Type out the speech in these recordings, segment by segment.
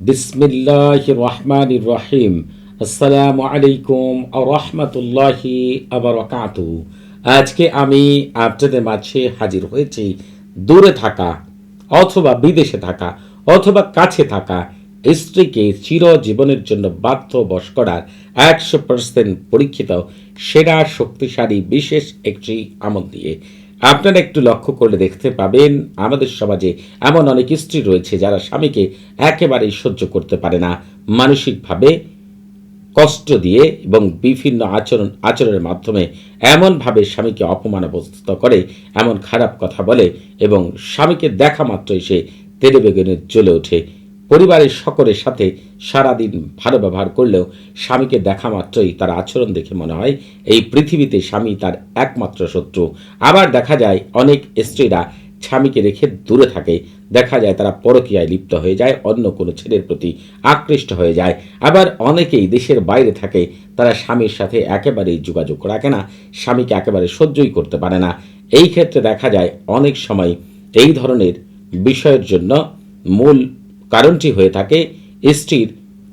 বিসমিল্লাহ রহমান রহিম আসসালামু আলাইকুম রহমতুল্লাহি আবরকাত আজকে আমি আপনাদের মাঝে হাজির হয়েছি দূরে থাকা অথবা বিদেশে থাকা অথবা কাছে থাকা স্ত্রীকে চিরজীবনের জন্য বাধ্য বশ করার একশো পার্সেন্ট পরীক্ষিত, সেরা, শক্তিশালী, বিশেষ একটি আমল দিয়ে আপনারা একটু লক্ষ্য করলে দেখতে পাবেন, আমাদের সমাজে এমন অনেক স্ত্রী রয়েছে যারা স্বামীকে একেবারেই সহ্য করতে পারে না। মানসিকভাবে কষ্ট দিয়ে এবং বিভিন্ন আচরণ, আচরণের মাধ্যমে এমনভাবে স্বামীকে অপমানবস্ত করে, এমন খারাপ কথা বলে এবং স্বামীকে দেখা মাত্রই সে তেলে বেগুনে জ্বলে ওঠে। পরিবারের সকলের সাথে সারাদিন ভালো ব্যবহার করলেও স্বামীকে দেখা মাত্রই তার আচরণ দেখে মনে হয় এই পৃথিবীতে স্বামী তার একমাত্র শত্রু। আবার দেখা যায় অনেক স্ত্রীরা স্বামীকে রেখে দূরে থাকে। দেখা যায় তারা পরকীয়ায় লিপ্ত হয়ে যায়, অন্য কোনো ছেলের প্রতি আকৃষ্ট হয়ে যায়। আবার অনেকেই দেশের বাইরে থাকে, তারা স্বামীর সাথে একেবারেই যোগাযোগ রাখে না, স্বামীকে একেবারে সহ্যই করতে পারে না। এই ক্ষেত্রে দেখা যায় অনেক সময় এই ধরনের বিষয়ের জন্য মূল কারণটি হয়ে থাকে, স্ত্রীর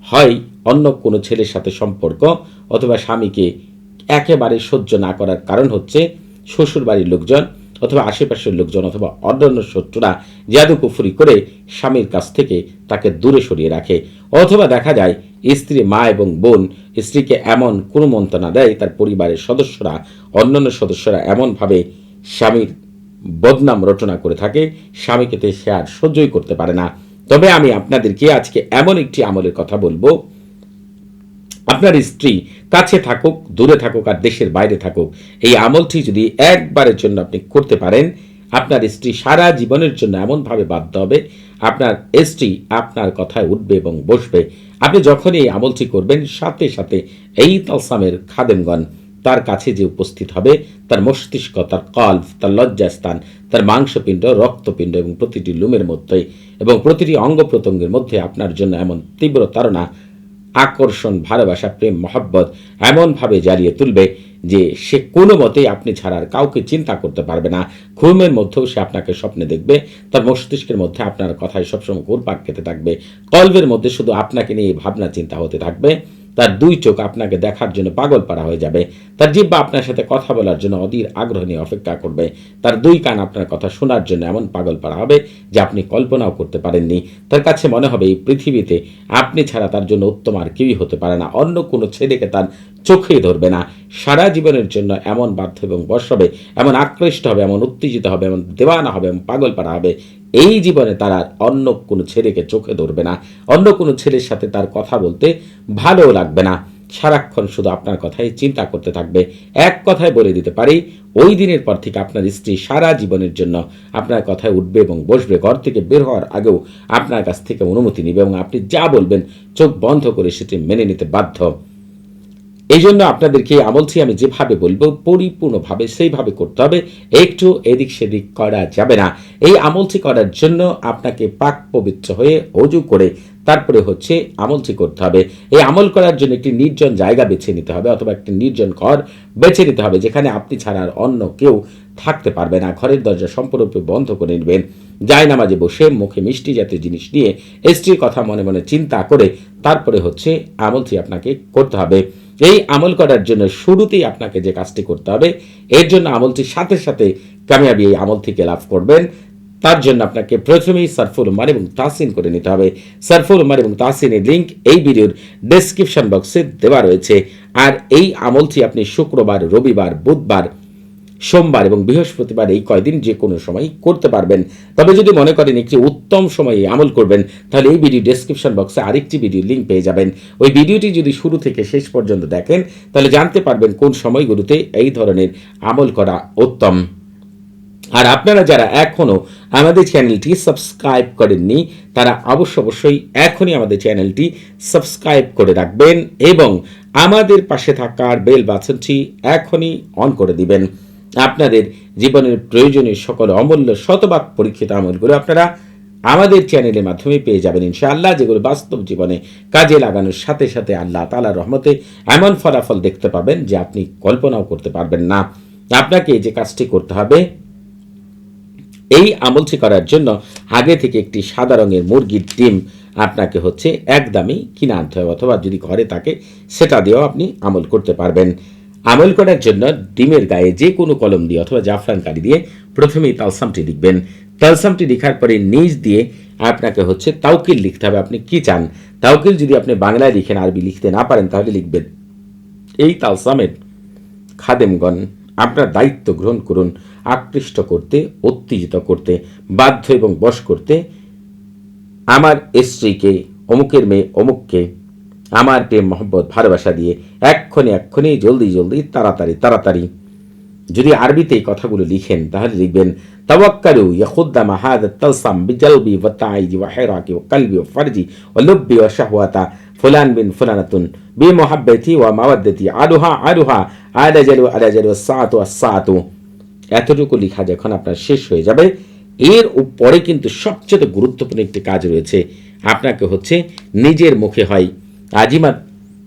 হয় অন্য কোনো ছেলের সাথে সম্পর্ক অথবা স্বামীকে একেবারে সহ্য না করার কারণ হচ্ছে শ্বশুর বাড়ির লোকজন অথবা আশেপাশের লোকজন অথবা অন্যান্য শত্রুরা জাদুকুফুরি করে স্বামীর কাছ থেকে তাকে দূরে সরিয়ে রাখে। অথবা দেখা যায়, স্ত্রী মা এবং বোন স্ত্রীকে এমন কোনো মন্ত্রণা দেয়, তার পরিবারের সদস্যরা, অন্যান্য সদস্যরা এমনভাবে স্বামীর বদনাম রচনা করে থাকে, স্বামীকে সে আর সহ্যই করতে পারে না। তবে আমি আপনাদেরকে আজকে এমন একটি আমলের কথা বলব। আপনার স্ত্রী কাছে থাকুক, দূরে থাকুক আর দেশের বাইরে থাকুক, এই আমলটি যদি একবারের জন্য আপনি করতে পারেন, আপনার স্ত্রী সারা জীবনের জন্য এমনভাবে বাধ্য হবে, আপনার স্ত্রী আপনার কথায় উঠবে এবং বসবে। আপনি যখনই এই আমলটি করবেন, সাথে সাথে এই তালসামের খাদেমগণ তার কাছে যে উপস্থিত হবে, তার মস্তিষ্ক, তার কল্প, তার লজ্জাস্থান, তার মাংসপিণ্ড, রক্তপিণ্ড এবং প্রতিটি লুমের মধ্যে এবং প্রতিটি অঙ্গ প্রত্যঙ্গের মধ্যে আপনার জন্য এমন তীব্র তাড়না, আকর্ষণ, ভালোবাসা, প্রেম, মহব্বত এমনভাবে জ্বালিয়ে তুলবে যে সে কোনো মতেই আপনি ছাড়ার কাউকে চিন্তা করতে পারবে না। ঘুমের মধ্যেও সে আপনাকে স্বপ্নে দেখবে, তার মস্তিষ্কের মধ্যে আপনার কথায় সবসময় ঘুরপাক খেতে থাকবে, কল্পের মধ্যে শুধু আপনাকে নিয়ে ভাবনা চিন্তা হতে থাকবে। তার দুই চোখ আপনাকে দেখার জন্য পাগল পাড়া হয়ে যাবে। তার জিব্বা আপনার সাথে কথা বলার জন্য অধীর আগ্রহ নিয়ে অপেক্ষা করবে। তার দুই কান আপনার কথা শোনার জন্য এমন পাগল পাড়া হবে যে আপনি কল্পনাও করতে পারেননি। তার কাছে মনে হবে এই পৃথিবীতে আপনি ছাড়া তার জন্য উত্তম আর কেউই হতে পারে না। অন্য কোনো ছেলেকে তার চোখেই ধরবে না। সারা জীবনের জন্য এমন বাধ্য এবং বশ হবে এমন আকৃষ্ট হবে, এমন উত্তেজিত হবে, এমন দেওয়ানা হবে, এমন পাগল পাড়া হবে এই জীবনে তার আর অন্য কোনো ছেলেকে চোখে ধরবে না, অন্য কোনো ছেলের সাথে তার কথা বলতে ভালোও লাগবে না। সারাক্ষণ শুধু আপনার কথাই চিন্তা করতে থাকবে। এক কথায় বলে দিতে পারি, ওই দিনের পর থেকে আপনার স্ত্রী সারা জীবনের জন্য আপনার কথায় উঠবে এবং বসবে, ঘর থেকে বের হওয়ার আগেও আপনার কাছ থেকে অনুমতি নেবে এবং আপনি যা বলবেন চোখ বন্ধ করে সেটি মেনে নিতে বাধ্য। এই জন্য আপনাদেরকে আমলটি আমি যেভাবে বলব, পরিপূর্ণভাবে সেইভাবে করতে হবে। একটু এদিক সেদিক করা যাবে না। এই আমলটি করার জন্য আপনাকে পাক পবিত্র হয়ে অজু করে তারপরে হচ্ছে আমলটি করতে হবে। এই আমল করার জন্য একটি নির্জন জায়গা বেছে নিতে হবে অথবা একটি নির্জন ঘর বেছে নিতে হবে, যেখানে আপনি ছাড়া আর অন্য কেউ থাকতে পারবে না। ঘরের দরজা সম্পূর্ণরূপে বন্ধ করে নেবেন। যায় নামাজে বসে মুখে মিষ্টি জাতীয় জিনিস নিয়ে স্ত্রীর কথা মনে মনে চিন্তা করে তারপরে হচ্ছে আমলটি আপনাকে করতে হবে। এই আমল করার জন্য শুরুতেই আপনাকে যে কাজটি করতে হবে, এর জন্য আমলটির সাথে সাথে কামিয়াবি এই আমল থেকে লাভ করবেন। তার জন্য আপনাকে প্রথমেই সারফুল উমার এবং তাসিন করে নিতে হবে। সারফুল উমার এবং তাহসিনের লিঙ্ক এই ভিডিওর ডেসক্রিপশন বক্সে দেওয়া রয়েছে। আর এই আমলটি আপনি শুক্রবার, রবিবার, বুধবার সোমবার এবং বৃহস্পতিবার এই কয়দিন যে কোনো সময় করতে পারবেন। তবে যদি মনে করেন একটি উত্তম সময়ে আমল করবেন, তাহলে এই ভিডিও ডেসক্রিপশন বক্সে আরেকটি ভিডিও লিঙ্ক পেয়ে যাবেন। ওই ভিডিওটি যদি শুরু থেকে শেষ পর্যন্ত দেখেন, তাহলে জানতে পারবেন কোন সময়গুলোতে এই ধরনের আমল করা উত্তম। আর আপনারা যারা এখনও আমাদের চ্যানেলটি সাবস্ক্রাইব করেননি, তারা অবশ্য অবশ্যই এখনই আমাদের চ্যানেলটি সাবস্ক্রাইব করে রাখবেন এবং আমাদের পাশে থাকার বেল বাটনটি এখনই অন করে দিবেন। আপনাদের জীবনের প্রয়োজনীয় সকল অমূল্য শতভাগ পরীক্ষিত আমলগুলো আপনারা আমাদের চ্যানেলের মাধ্যমে পেয়ে যাবেন ইনশাআল্লাহ, যেগুলো বাস্তব জীবনে কাজে লাগানোর সাথে সাথে আল্লাহ তালার রহমতে এমন ফলাফল দেখতে পাবেন যে আপনি কল্পনাও করতে পারবেন না। আপনাকে যে কাজটি করতে হবে, এই আমলটি করার জন্য আগে থেকে একটি সাদা রঙের মুরগির ডিম আপনাকে হচ্ছে একদমই কিনে আনতে হবে, অথবা যদি ঘরে থাকে সেটা দিয়েও আপনি আমল করতে পারবেন। আমল করার জন্য ডিমের গায়ে যে কোনো কলম দিয়ে অথবা জাফরান কালি দিয়ে প্রথমেই তালসামটি লিখবেন। তালসামটি লেখার পরে নিজ দিয়ে আপনাকে হচ্ছে তাউকিল লিখতে হবে। আপনি কি চান? তাউকিল যদি আপনি বাংলায় লিখেন, আরবি লিখতে না পারেন, তাহলে লিখবেন, এই তালসামের খাদেমগণ আপনার দায়িত্ব গ্রহণ করুন, আকৃষ্ট করতে, উত্তেজিত করতে, বাধ্য এবং বশ করতে। আমার স্ত্রীকে, অমুকের মেয়ে অমুককে আমার প্রেম মহব্বত, ভালোবাসা দিয়ে এক্ষণে এক্ষণে জলদি জলদি, তাড়াতাড়ি তাড়াতাড়ি। যদি আরবিতে এই কথাগুলো লিখেন, তাহলে লিখবেন, তাওয়াক্কালু ইয়াখুদ্দামা হাদা তালসাম বিজালবি ওয়া তাইজি ওয়া হিরাকি ওয়া কলবি ওয়া ফারজি ওয়া লুব্বি ওয়া শাহওয়াতা ফুলান বিন ফুলানাতুন বি মুহাব্বতি ওয়া মাওয়াদ্দাতি আলুহা আলুহা আলাজালু আলাজালু সাআতু সাআতু। এতটুকু লেখা যখন আপনার শেষ হয়ে যাবে, এর উপরে কিন্তু সবচেয়ে গুরুত্বপূর্ণ একটি কাজ রয়েছে। আপনাকে হচ্ছে নিজের মুখে হয় আজিমাত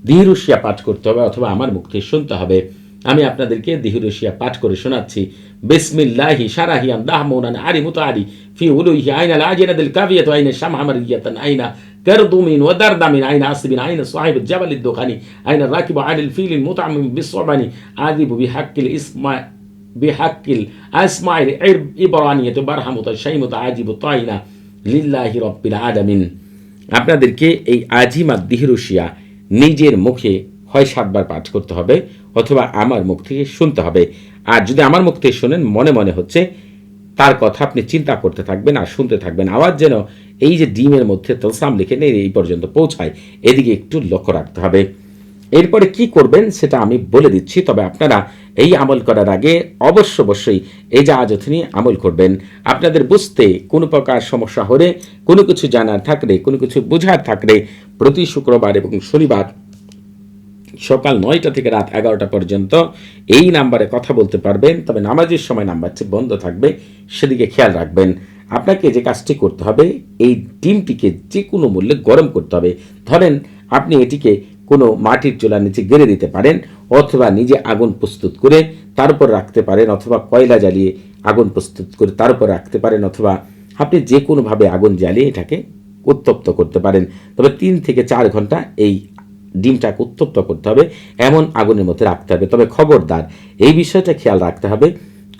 দিহিরুশিয়া পাঠ করতে হবে অথবা আমার মুখ থেকে শুনতে হবে আমি আপনাদেরকে দিহিরুশিয়া পাঠ করে শোনাচ্ছি বিসমিল্লাহি সারাহিয়ান দাহমৌনান আরি মুতারি ফি উলুহি আইনা লাজিনাদিল কাবিয়াতু আইনা শামহামারিয়াতান আইনা كردوم ودردم أين عصب أين صاحب الجبل الدخاني أين الراكب على الفيل المطعم بالصعبان عاذب بحق الإسم بحق الأسماء الإبرانية برهمة الشيمة عاجب طاينة لله رب العالمين আপনাদেরকে এই আজিমা দিহরুশিয়া নিজের মুখে হয় সাতবার পাঠ করতে হবে অথবা আমার মুখ থেকে শুনতে হবে। আর যদি আমার মুখ থেকে শোনেন, মনে মনে হচ্ছে তার কথা আপনি চিন্তা করতে থাকবেন আর শুনতে থাকবেন। আওয়াজ যেন এই যে ডিমের মধ্যে তলসাম লিখে নেই, এই পর্যন্ত পৌঁছায়। এদিকে একটু লক্ষ্য রাখতে হবে। এরপরে কি করবেন সেটা আমি বলে দিচ্ছি, তবে আপনারা এই আমল করার আগে অবশ্য অবশ্যই এই জাহাজত নিয়ে আমল করবেন। আপনাদের বুঝতে কোনো প্রকার সমস্যা হলে, কোনো কিছু জানার থাকলে, কোনো কিছু বোঝার থাকলে প্রতি শুক্রবার এবং শনিবার সকাল নয়টা থেকে রাত এগারোটা পর্যন্ত এই নাম্বারে কথা বলতে পারবেন, তবে নামাজের সময় নাম্বারটি বন্ধ থাকবে, সেদিকে খেয়াল রাখবেন। আপনাকে যে কাজটি করতে হবে, এই ডিমটিকে যে কোনো মূল্যে গরম করতে হবে। ধরেন আপনি এটিকে কোনো মাটির চুলার নিচে গেড়ে দিতে পারেন অথবা নিজে আগুন প্রস্তুত করে তার উপর রাখতে পারেন অথবা কয়লা জ্বালিয়ে আগুন প্রস্তুত করে তার উপর রাখতে পারেন অথবা আপনি যে কোনোভাবে আগুন জ্বালিয়ে এটাকে উত্তপ্ত করতে পারেন। তবে তিন থেকে চার ঘণ্টা এই ডিমটাকে উত্তপ্ত করতে হবে। এমন আগুনের মধ্যে রাখতে হবে। তবে খবরদার, এই বিষয়টা খেয়াল রাখতে হবে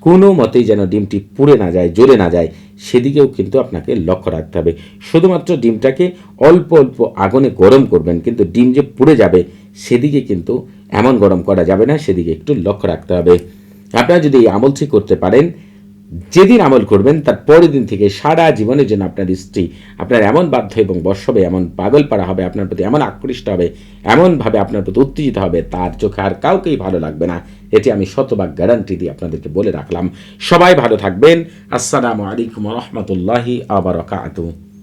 কোনো মতেই যেন ডিমটি পুড়ে না যায়, জ্বলে না যায়, সেদিকেও কিন্তু আপনাকে লক্ষ্য রাখতে হবে। শুধুমাত্র ডিমটাকে অল্প অল্প আগুনে গরম করবেন, কিন্তু ডিম যে পুড়ে যাবে, সেদিকে কিন্তু এমন গরম করা যাবে না, সেদিকে একটু লক্ষ্য রাখতে হবে। আপনারা যদি এই আমলটি করতে পারেন, যেদিন আমল করবেন, তার পরের দিন থেকে সারা জীবনের জন্য আপনার স্ত্রী, আপনার এমন বাধ্য এবং বশ হবে, এমন পাগল পাড়া হবে, আপনার প্রতি এমন আকৃষ্ট হবে, এমনভাবে আপনার প্রতি উত্তেজিত হবে, তার চোখে আর কাউকেই ভালো লাগবে না। এটি আমি শতভাগ গ্যারান্টি দিয়ে আপনাদেরকে বলে রাখলাম। সবাই ভালো থাকবেন। আসসালামু আলাইকুম রহমতুল্লাহি আবার